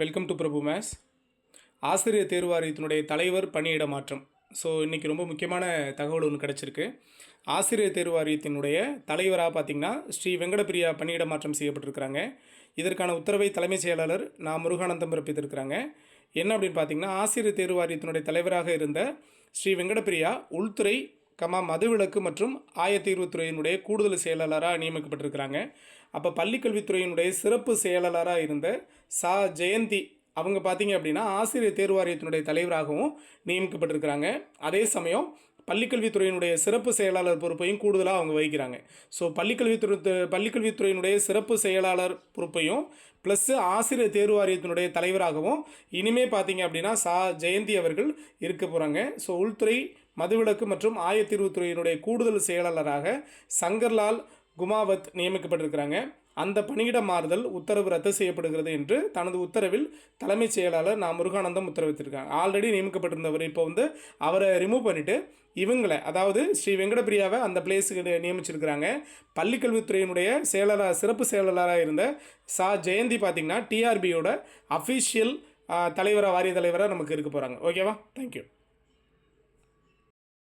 Welcome to Prabhu maze ஆசிரியர் தேர்வாரியத்தினுடைய தலைவர் பணியிட மாற்றம். ஸோ இன்றைக்கி ரொம்ப முக்கியமான தகவல் ஒன்று கிடச்சிருக்கு. ஆசிரியர் தேர்வாரியத்தினுடைய தலைவராக பார்த்திங்கன்னா ஸ்ரீ வெங்கடபிரியா பணியிட மாற்றம் செய்யப்பட்டிருக்கிறாங்க. இதற்கான உத்தரவை தலைமைச் செயலாளர் நான் முருகானந்தம் பிறப்பித்திருக்கிறாங்க. என்ன அப்படின்னு பார்த்தீங்கன்னா ஆசிரியர் தேர்வாரியத்தினுடைய தலைவராக இருந்த ஸ்ரீ வெங்கடபிரியா உள்துறை கமா மதுவிலக்கு மற்றும் ஆயத்தீர்வுத்துறையினுடைய கூடுதல் செயலாளராக நியமிக்கப்பட்டிருக்கிறாங்க. அப்போ பள்ளிக்கல்வித்துறையினுடைய சிறப்பு செயலாளராக இருந்த சா. ஜெயந்தி அவங்க பார்த்தீங்க அப்படின்னா ஆசிரியர் தேர்வு வாரியத்தினுடைய தலைவராகவும் நியமிக்கப்பட்டிருக்கிறாங்க. அதே சமயம் பள்ளிக்கல்வித்துறையினுடைய சிறப்பு செயலாளர் பொறுப்பையும் கூடுதலாக அவங்க வகிக்கிறாங்க. ஸோ பள்ளிக்கல்வித்துறை பள்ளிக்கல்வித்துறையினுடைய சிறப்பு செயலாளர் பொறுப்பையும் ப்ளஸ்ஸு ஆசிரியர் தேர்வு வாரியத்தினுடைய தலைவராகவும் இனிமே பார்த்தீங்க அப்படின்னா சா. ஜெயந்தி அவர்கள் இருக்க போகிறாங்க ஸோ உள்துறை மதுவிலக்கு மற்றும் ஆயத்தீர்வுத்துறையினுடைய கூடுதல் செயலாளராக சங்கர்லால் குமாவத் நியமிக்கப்பட்டிருக்கிறாங்க. அந்த பணியிட மாறுதல் உத்தரவு ரத்து செய்யப்படுகிறது என்று தனது உத்தரவில் தலைமைச் செயலாளர் நான் முருகானந்தம் உத்தரவிட்டிருக்காங்க. ஆல்ரெடி நியமிக்கப்பட்டிருந்தவர். இப்போ வந்து அவரை ரிமூவ் பண்ணிவிட்டு இவங்களை அதாவது ஸ்ரீ வெங்கடபிரியாவை அந்த பிளேஸுக்கு நியமிச்சிருக்கிறாங்க. பள்ளிக்கல்வித்துறையினுடைய செயலாளர் சிறப்பு செயலாளராக இருந்த சா. ஜெயந்தி பார்த்திங்கன்னா டிஆர்பியோட அஃபிஷியல் தலைவராக வாரிய தலைவராக நமக்கு இருக்க போகிறாங்க ஓகேவா தேங்க்யூ